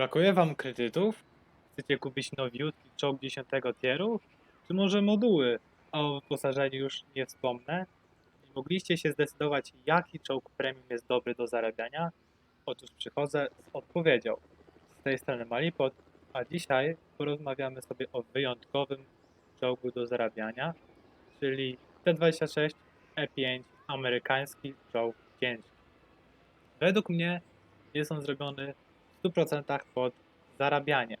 Brakuje wam kredytów? Chcecie kupić nowiutki czołg 10 tieru? Czy może moduły? A o wyposażeniu już nie wspomnę. Mogliście się zdecydować, jaki czołg premium jest dobry do zarabiania? Otóż przychodzę z odpowiedzią. Z tej strony Malipod, a dzisiaj porozmawiamy sobie o wyjątkowym czołgu do zarabiania, czyli T-26 E5 E amerykański czołg ciężki. Według mnie jest on zrobiony 100% pod zarabianie.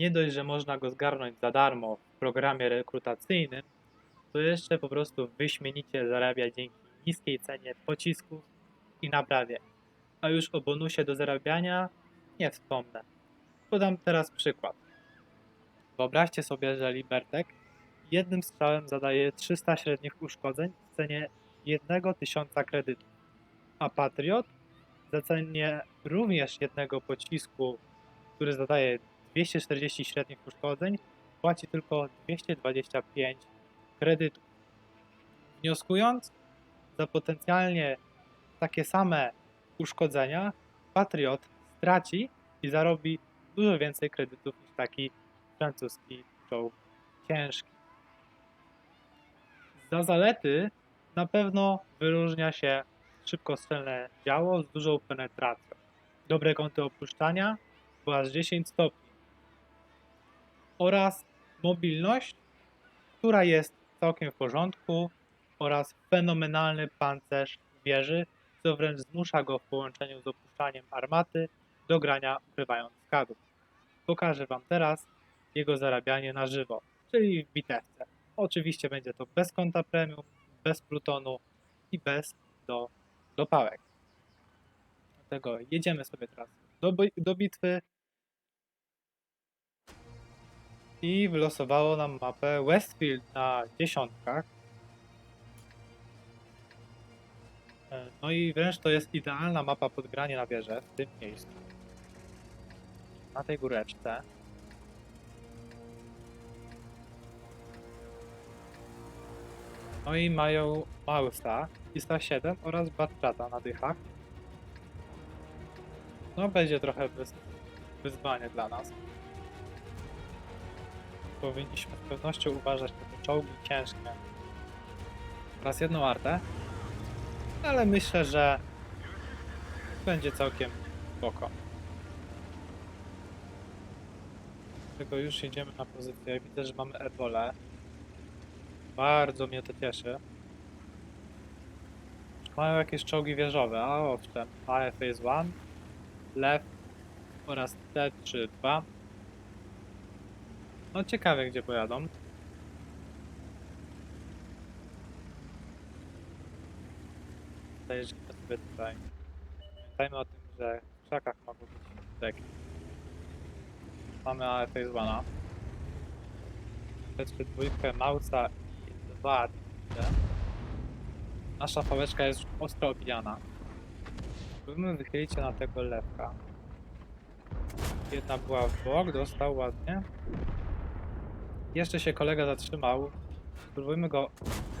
Nie dość, że można go zgarnąć za darmo w programie rekrutacyjnym, to jeszcze po prostu wyśmienicie zarabia dzięki niskiej cenie pocisków i naprawie. A już o bonusie do zarabiania nie wspomnę. Podam teraz przykład. Wyobraźcie sobie, że Libertek jednym strzałem zadaje 300 średnich uszkodzeń w cenie 1000 kredytów, a Patriot za cenie również jednego pocisku, który zadaje 240 średnich uszkodzeń, płaci tylko 225 kredytów. Wnioskując, za potencjalnie takie same uszkodzenia Patriot straci i zarobi dużo więcej kredytów niż taki francuski czołg ciężki. Za zalety na pewno wyróżnia się szybkostrzelne działo z dużą penetracją, dobre kąty opuszczania, bo aż 10 stopni oraz mobilność, która jest całkiem w porządku oraz fenomenalny pancerz wieży, co wręcz zmusza go w połączeniu z opuszczaniem armaty do grania ukrywając skadów. Pokażę Wam teraz jego zarabianie na żywo, czyli w bitewce. Oczywiście będzie to bez konta premium, bez plutonu i bez do, do pałek. Dlatego jedziemy sobie teraz do, do bitwy i wylosowało nam mapę Westfield na dziesiątkach. E, No i wręcz to jest idealna mapa pod granie na wieżę w tym miejscu. Na tej góreczce. No i mają Mausa, ISA 7 oraz Batchata na dychach. No będzie trochę wyz wyzwanie dla nas. Powinniśmy z pewnością uważać na te czołgi ciężkie. Oraz jedną artę. Ale myślę, że będzie całkiem spoko. Tylko już jedziemy na pozycję. Widzę, że mamy ebolę. Bardzo mnie to cieszy. Mają jakieś czołgi wieżowe, a owszem. AF Phase 1, LEW oraz T-3-2. No ciekawe gdzie pojadą. Zajeżdżamy sobie tutaj. Pamiętajmy o tym, że w krzakach mogą być deki. Mamy AF Phase 1. T-3-2, Mausa i 2 Nasza pałeczka jest ostro obijana. Spróbujmy wychylić się na tego lewka. Jedna była w bok, dostał ładnie. Jeszcze się kolega zatrzymał. Spróbujmy go.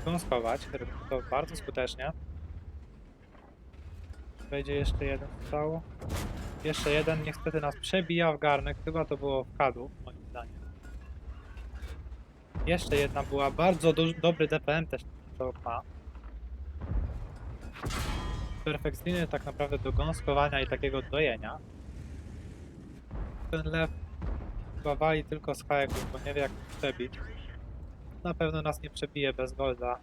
Robi to bardzo skutecznie. Wejdzie jeszcze jeden strzał. Jeszcze jeden niestety nas przebija w garnek. Chyba to było w kadu, moim zdaniem. Jeszcze jedna była bardzo do dobry DPM też to ma. Perfekcyjny tak naprawdę do gąskowania i takiego dojenia. Ten lew chyba wali tylko z hajeków, bo nie wie jak przebić. Na pewno nas nie przebije bez golda.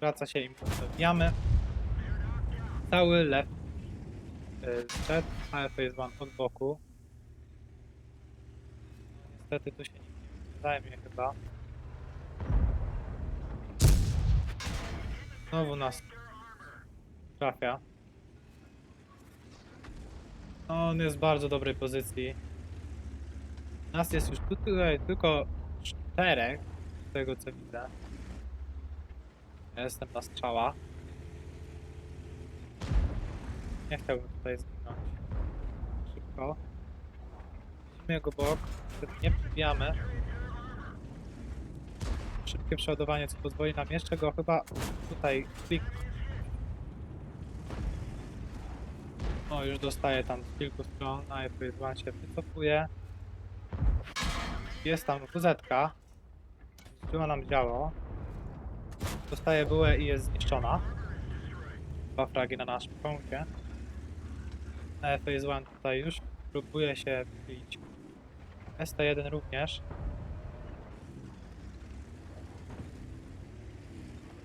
Wraca się im jamy. Cały lew przed AF jest one od boku. Niestety tu się nie zajmie chyba. Znowu nas trafia. No, on jest w bardzo dobrej pozycji. Nas jest już tutaj tylko czterech, z tego co widzę. Ja jestem na strzała. Nie chciałbym tutaj zginąć. Szybko. Widzimy jego bok. Nie przybijamy. Szybkie przeładowanie, co pozwoli nam jeszcze go chyba tutaj kliknąć. No już dostaję tam z kilku stron, a F1 się wycofuje. Jest tam WZ. Zniszczyła nam działo. Dostaje bułę i jest zniszczona. Dwa fragi na naszym koncie. A F1 tutaj już próbuje się wbić. ST1 również.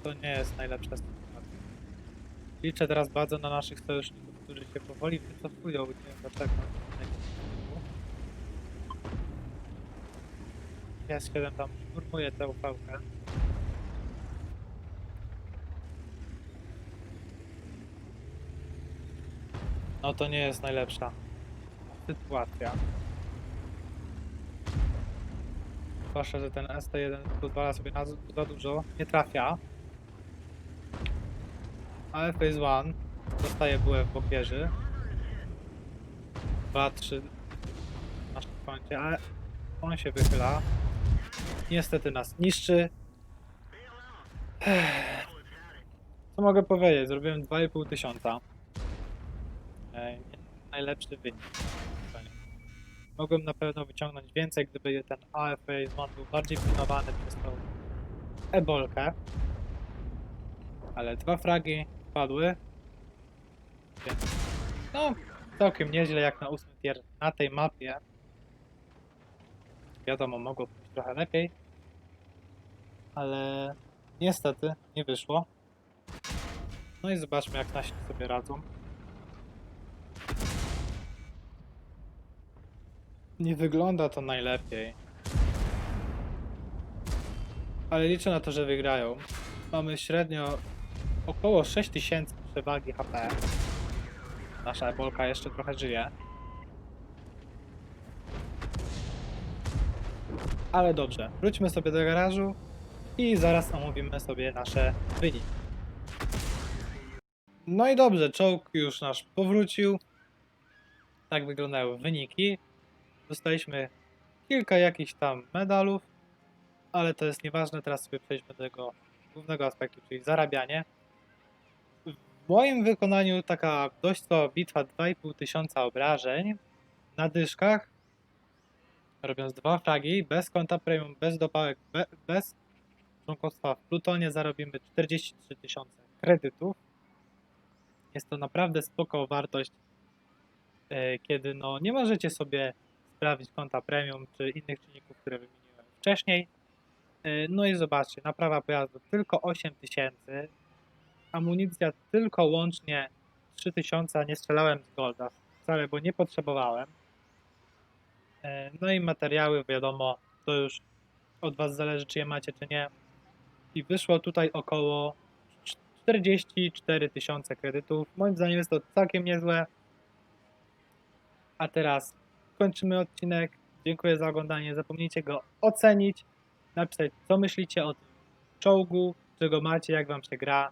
To nie jest sytuacja. Liczę teraz bardzo na naszych sojuszników, którzy się powoli wycofują. Nie wiem dlaczego. Jest 7 tam szturmuje tę upałkę. No to nie jest najlepsza sytuacja. Zwłaszcza, że ten ST1 pozwala sobie na za dużo, nie trafia. Ale Phase 1 dostaje bułę w bokierzy. 2, 3 na koncie, ale on się wychyla. Niestety nas niszczy. Co mogę powiedzieć? Zrobiłem 2,5 tysiąca. Najlepszy wynik. Mogłem na pewno wyciągnąć więcej, gdyby ten AFA 1 był bardziej pilnowany przez tą ebolkę. Ale dwa fragi padły. No, całkiem nieźle jak na 8 tier na tej mapie. Wiadomo, mogło być trochę lepiej. Ale niestety nie wyszło. No i zobaczmy jak nasi sobie radzą. Nie wygląda to najlepiej. Ale liczę na to, że wygrają. Mamy średnio około 6000 przewagi HP. Nasza ebolka jeszcze trochę żyje. Ale dobrze, wróćmy sobie do garażu i zaraz omówimy sobie nasze wyniki. No i dobrze, czołg już nasz powrócił. Tak wyglądały wyniki. Dostaliśmy kilka jakichś tam medalów, ale to jest nieważne. Teraz sobie przejdźmy do tego głównego aspektu, czyli zarabianie. W moim wykonaniu taka dość słaba bitwa 2,5 tysiąca obrażeń na dyszkach, robiąc dwa fragi, bez konta premium, bez dopałek, be, bez członkostwa w Plutonie zarobimy 43 tysiące kredytów. Jest to naprawdę spoko wartość, e, kiedy no, nie możecie sobie sprawdzić konta premium czy innych czynników, które wymieniłem wcześniej. E, No i zobaczcie, naprawa pojazdu tylko 8000, amunicja tylko łącznie 3000, a nie strzelałem z golda wcale, bo nie potrzebowałem. E, No i materiały, wiadomo, to już od Was zależy, czy je macie, czy nie. I wyszło tutaj około 44 tysiące kredytów. Moim zdaniem jest to całkiem niezłe. A teraz kończymy odcinek. Dziękuję za oglądanie. Nie zapomnijcie go ocenić, napisać co myślicie o tym czołgu, czego macie, jak wam się gra.